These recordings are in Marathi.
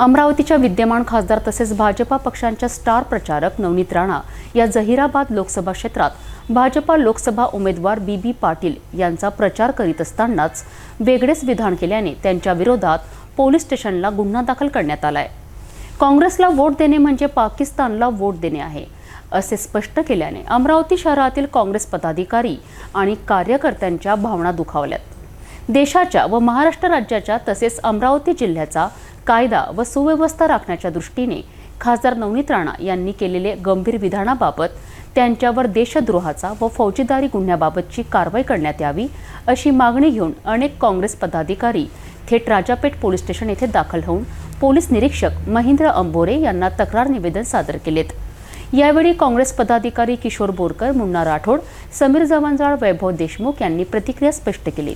अमरावतीच्या विद्यमान खासदार तसेच भाजपा पक्षांच्या स्टार प्रचारक नवनीत राणा या जहिराबाद लोकसभा क्षेत्रात भाजपा लोकसभा उमेदवार बी बी पाटील यांचा प्रचार करीत असतानाच वेगळेच विधान केल्याने त्यांच्या विरोधात पोलीस स्टेशनला गुन्हा दाखल करण्यात आलाय. काँग्रेसला वोट देणे म्हणजे पाकिस्तानला वोट देणे आहे असे स्पष्ट केल्याने अमरावती शहरातील काँग्रेस पदाधिकारी आणि कार्यकर्त्यांच्या भावना दुखावल्यात. देशाच्या व महाराष्ट्र राज्याच्या तसेच अमरावती जिल्ह्याचा कायदा व सुव्यवस्था राखण्याच्या दृष्टीने खासदार नवनीत राणा यांनी केलेले गंभीर विधानाबाबत त्यांच्यावर देशद्रोहाचा व फौजदारी गुन्ह्याबाबतची कारवाई करण्यात यावी अशी मागणी घेऊन अनेक काँग्रेस पदाधिकारी थेट राजापेठ पोलीस स्टेशन येथे दाखल होऊन पोलीस निरीक्षक महेंद्र अंबोरे यांना तक्रार निवेदन सादर केलेत. यावेळी काँग्रेस पदाधिकारी किशोर बोरकर मुन्ना राठोड समीर जवंजाळ वैभव देशमुख यांनी प्रतिक्रिया स्पष्ट केली.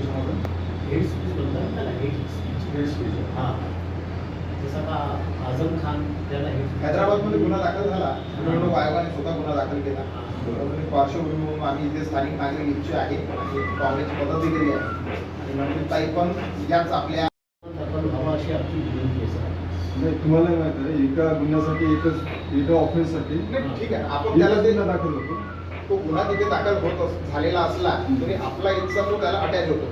हेड स्पीच बोलतात त्याला हेड स्पीच हां. जसं का आझम खान त्याला हेड हैदराबादमध्ये गुन्हा दाखल झाला. निवडणूक आयोगाने स्वतः गुन्हा दाखल केला. बरोबर. पार्श्वभूमी म्हणून आम्ही इथे स्थानिक नागरिक इच्छा आहे काँग्रेसची पदाधिकारी आहे. आणि नवनीतताई पण याच आपल्या दाखल व्हावा अशी आमची विनंती आहे सर. नाही तुम्हाला माहिती आहे एका गुन्ह्यासाठी एकच एका ऑफेन्ससाठी ठीक आहे. आपण त्याला दाखल होतो. तो गुन्हा तिथे दाखल होत झालेला असला तरी आपला इच्छा तो त्याला अटॅच होतो.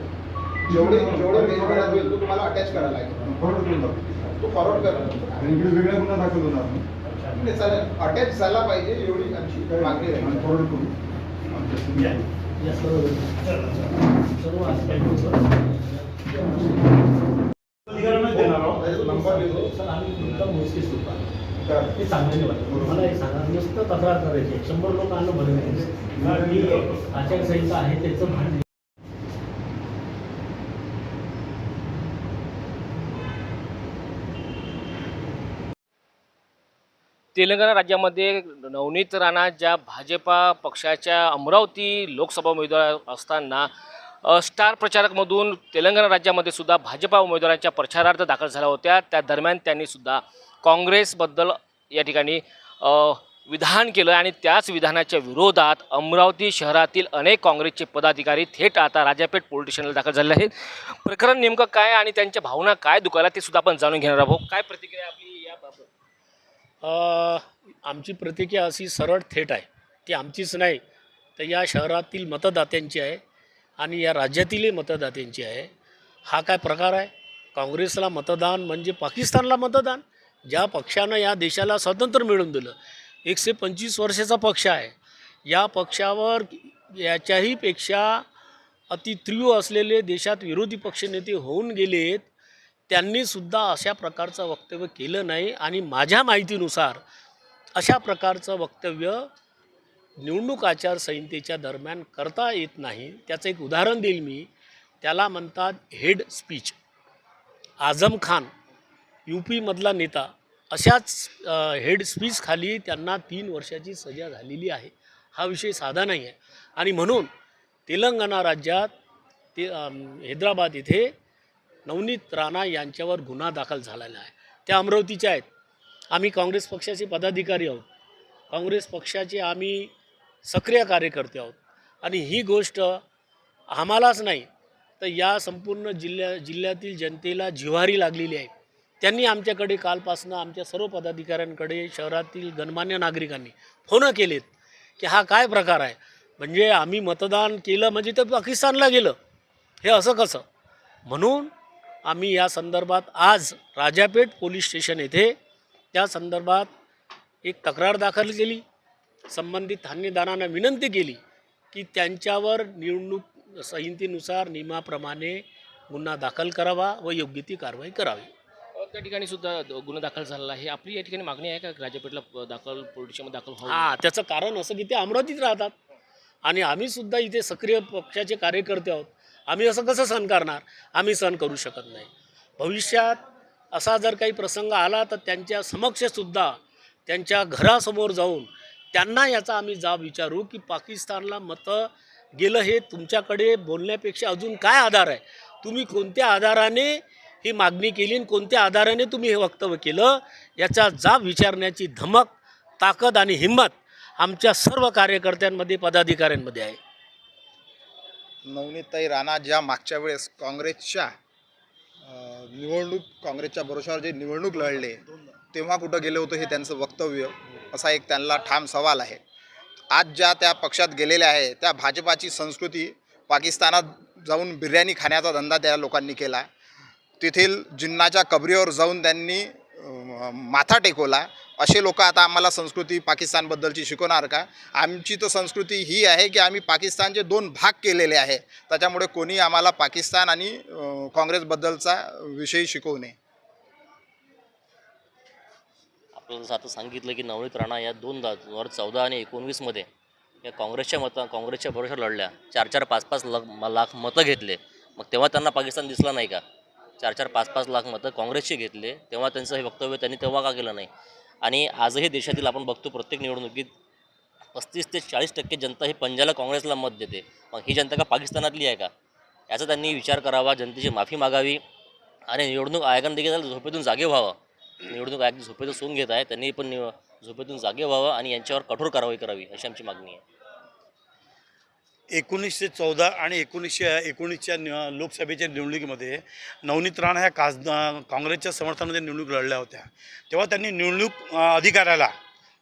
जेवढे जेवढे देशभरात होईल तो तुम्हाला अटॅच करायला लागेल. तो फॉरवर्ड करा आणि इकडे वेगळा गुन्हा दाखल होणार नाही. नाही, चालेल अटॅच झाला पाहिजे एवढी आमची मागणी राहील फॉरवर्ड करू. नंबर देतो सर आम्ही तर ते चांगले वाटतं मला एक सांगा नुसतं तक्रार करायची. शंभर लोक आणलं बरं नाही. मी आचारसंहिता आहे त्याचं भांडण तेलंगणा राज्यामध्ये नवनीत राणा ज्या भाजपा पक्षाच्या अमरावती लोकसभा उमेदवार असताना स्टार प्रचारकमधून तेलंगणा राज्यामध्ये सुद्धा भाजपा उमेदवारांच्या प्रचारार्थ दाखल झाल्या होत्या. त्या दरम्यान त्यांनी सुद्धा काँग्रेसबद्दल या ठिकाणी विधान केलं आणि त्याच विधानाच्या विरोधात अमरावती शहरातील अनेक काँग्रेसचे पदाधिकारी थेट आता राजापेठ पोलीस स्टेशनला दाखल झाले आहेत. प्रकरण नेमकं काय आणि त्यांच्या भावना काय दुखायला ते सुद्धा आपण जाणून घेणार आहोत. काय प्रतिक्रिया आपली याबाबत? आमची प्रतिक्रिया अशी सरळ थेट आहे. ती आमचीच नाही तर या शहरातील मतदात्यांची आहे आणि या राज्यातीलही मतदात्यांची आहे. हा काय प्रकार आहे? काँग्रेसला मतदान म्हणजे पाकिस्तानला मतदान? ज्या पक्षानं या देशाला स्वातंत्र्य मिळवून दिलं एकशे पंचवीस वर्षाचा पक्ष आहे. या पक्षावर याच्याही पेक्षा अतितीव्र असलेले देशात विरोधी पक्षनेते होऊन गेलेत त्यांनीसुद्धा अशा प्रकारचं वक्तव्य केलं नाही आणि माझ्या माहितीनुसार अशा प्रकारचं वक्तव्य निवडणूक आचारसंहितेच्या दरम्यान करता येत नाही. त्याचं एक उदाहरण देईल मी. त्याला म्हणतात hate speech. Azam Khan U पीमधला नेता अशाच हेड स्पीचखाली त्यांना तीन वर्षाची सजा झालेली आहे. हा विषय साधा नाही आहे आणि म्हणून तेलंगणा राज्यात ते हैदराबाद इथे नवनीत राणा यांच्यावर गुन्हा दाखल झालेला आहे. त्या अमरावतीच्या आहेत. आम्ही काँग्रेस पक्षाचे पदाधिकारी आहोत. काँग्रेस पक्षाचे आम्ही सक्रिय कार्यकर्ते आहोत. आणि ही गोष्ट आम्हालाच नाही तर या संपूर्ण जिल्ह्या जिल्ह्यातील जनतेला जिव्हारी लागलेली आहे. त्यांनी आमच्याकडे कालपासनं आमच्या सर्व पदाधिकाऱ्यांकडे शहरातील गणमान्य नागरिकांनी फोनं केलेत की हा काय प्रकार आहे? म्हणजे आम्ही मतदान केलं म्हणजे ते पाकिस्तानला गेलं. हे असं कसं? म्हणून आम्ही या संदर्भात आज राजापेठ पोलीस स्टेशन येथे त्या संदर्भात एक तक्रार दाखल केली. संबंधित ठाणेदारांना विनंती केली की त्यांच्यावर निवडणूक संहितेनुसार नियमाप्रमाणे गुन्हा दाखल करावा व योग्य ती कारवाई करावी. त्या ठिकाणी सुद्धा गुन्हा दाखल झालेला आहे. आपली या ठिकाणी मागणी आहे का? राजापेठला दाखल पोलीस दाखल व्हावं? त्याचं कारण असं की ते अमरावतीत राहतात. आणि आम्ही सुद्धा इथे सक्रिय पक्षाचे कार्यकर्ते आहोत. आम्ही असं कसं सण करणार? आम्ही सहन करू शकत नाही. भविष्यात असा जर काही प्रसंग आला तर त्यांच्या समक्षसुद्धा त्यांच्या घरासमोर जाऊन त्यांना याचा आम्ही जाब विचारू की पाकिस्तानला मतं गेलं हे तुमच्याकडे बोलण्यापेक्षा अजून काय आधार आहे? तुम्ही कोणत्या आधाराने ही मागणी केली आणि कोणत्या आधाराने तुम्ही हे वक्तव्य केलं याचा जाब विचारण्याची धमक ताकद आणि हिंमत आमच्या सर्व कार्यकर्त्यांमध्ये पदाधिकाऱ्यांमध्ये आहे. नवनीताई राणा ज्या मागच्या वेळेस काँग्रेसच्या निवडणूक काँग्रेसच्या भरोशावर जे निवडणूक लढले तेव्हा कुठं गेले होते हे त्यांचं वक्तव्य असा एक त्यांना ठाम सवाल आहे. आज ज्या त्या पक्षात गेलेल्या आहे त्या भाजपाची संस्कृती पाकिस्तानात जाऊन बिर्याणी खाण्याचा धंदा त्या लोकांनी केला. तेथील जिन्नाच्या कबरीवर जाऊन त्यांनी माथा टेकवला. असे लोक आता आम्हाला संस्कृती पाकिस्तानबद्दलची शिकवणार का? आमची तर संस्कृती ही आहे की आम्ही पाकिस्तानचे दोन भाग केलेले आहे. त्याच्यामुळे कोणी आम्हाला पाकिस्तान आणि काँग्रेसबद्दलचा विषय शिकवू नये. आपल्याला आता सांगितलं की नवनीत राणा या दोन हजार चौदा आणि एकोणवीसमध्ये या काँग्रेसच्या मतं काँग्रेसच्या भरोशावर लढल्या. चार चार पाच पाच लाख लाख मतं घेतले. मग तेव्हा त्यांना पाकिस्तान दिसला नाही का? चार चार पाच पाच लाख मतं काँग्रेसचे घेतले. तेव्हा त्यांचं हे वक्तव्य त्यांनी तेव्हा का केलं नाही? आणि आजही देशातील आपण बघतो प्रत्येक निवडणुकीत पस्तीस ते चाळीस टक्के जनता ही पंजाला काँग्रेसला मत देते. मग ही जनता का पाकिस्तानातली आहे का? याचा त्यांनी विचार करावा जनतेची माफी मागावी आणि निवडणूक आयोगाने देखील झोपेतून जागे व्हावं. निवडणूक आयोग झोपेतून सोडून घेत आहे त्यांनी पण निव झोपेतून जागे व्हावं आणि यांच्यावर कठोर कारवाई करावी अशी आमची मागणी आहे. एकोणीसशे चौदा आणि एकोणीसशे एकोणीसच्या नि- लोकसभेच्या निवडणुकीमध्ये नवनीत राणा ह्या खास काँग्रेसच्या समर्थनामध्ये निवडणूक लढल्या होत्या. तेव्हा त्यांनी निवडणूक अधिकाऱ्याला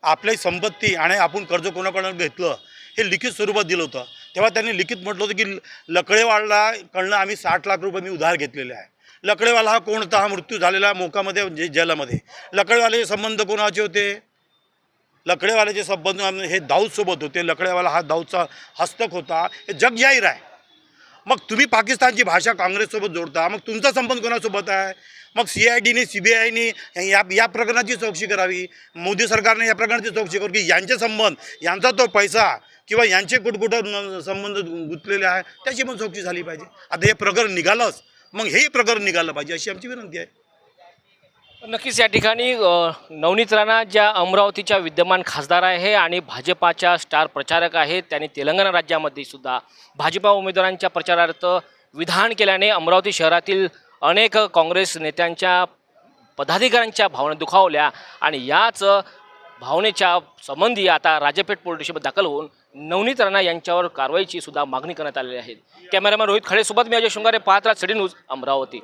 आपली संपत्ती आणि आपण कर्ज कोणाकडून घेतलं हे लिखित स्वरूपात दिलं होतं. तेव्हा त्यांनी लिखित म्हटलं होतं की लकडेवाडला कडनं आम्ही साठ लाख रुपये मी उधार घेतलेले आहे. लकडेवाला हा कोणता हा मृत्यू झालेला मोकामध्ये जे जेलामध्ये? लकडेवाले संबंध कोणाचे होते? लकडेवाल्याचे संबंध हे दाऊदसोबत होते. लकडेवाला हा दाऊदचा हस्तक होता. हे जग जाहीर आहे. मग तुम्ही पाकिस्तानची भाषा काँग्रेससोबत जोडता. मग तुमचा संबंध कोणासोबत आहे? मग सी आय डीने सी बी आयने या या प्रकरणाची चौकशी करावी. मोदी सरकारने या प्रकरणाची चौकशी करू की यांचे संबंध यांचा तो पैसा किंवा यांचे कुठकुठं संबंध गुंतलेले आहे त्याची पण चौकशी झाली पाहिजे. आता हे प्रकरण निघालंच. मग हेही प्रकरण निघालं पाहिजे अशी आमची विनंती आहे. नक्कीच या ठिकाणी नवनीत राणा ज्या अमरावतीच्या विद्यमान खासदार आहे आणि भाजपाच्या स्टार प्रचारक आहेत त्यांनी तेलंगणा राज्यामध्ये सुद्धा भाजपा उमेदवारांच्या प्रचारार्थ विधान केल्याने अमरावती शहरातील अनेक काँग्रेस नेत्यांच्या पदाधिकाऱ्यांच्या भावना दुखावल्या आणि याच भावनेच्या संबंधी आता राजपेठ पोलीस स्टेशनमध्ये दाखल होऊन नवनीत राणा यांच्यावर कारवाईची सुद्धा मागणी करण्यात आलेली आहे. कॅमेरामॅन रोहित खळेसोबत मी अजय शृंगारे पाहत राहा सिडी न्यूज अमरावती.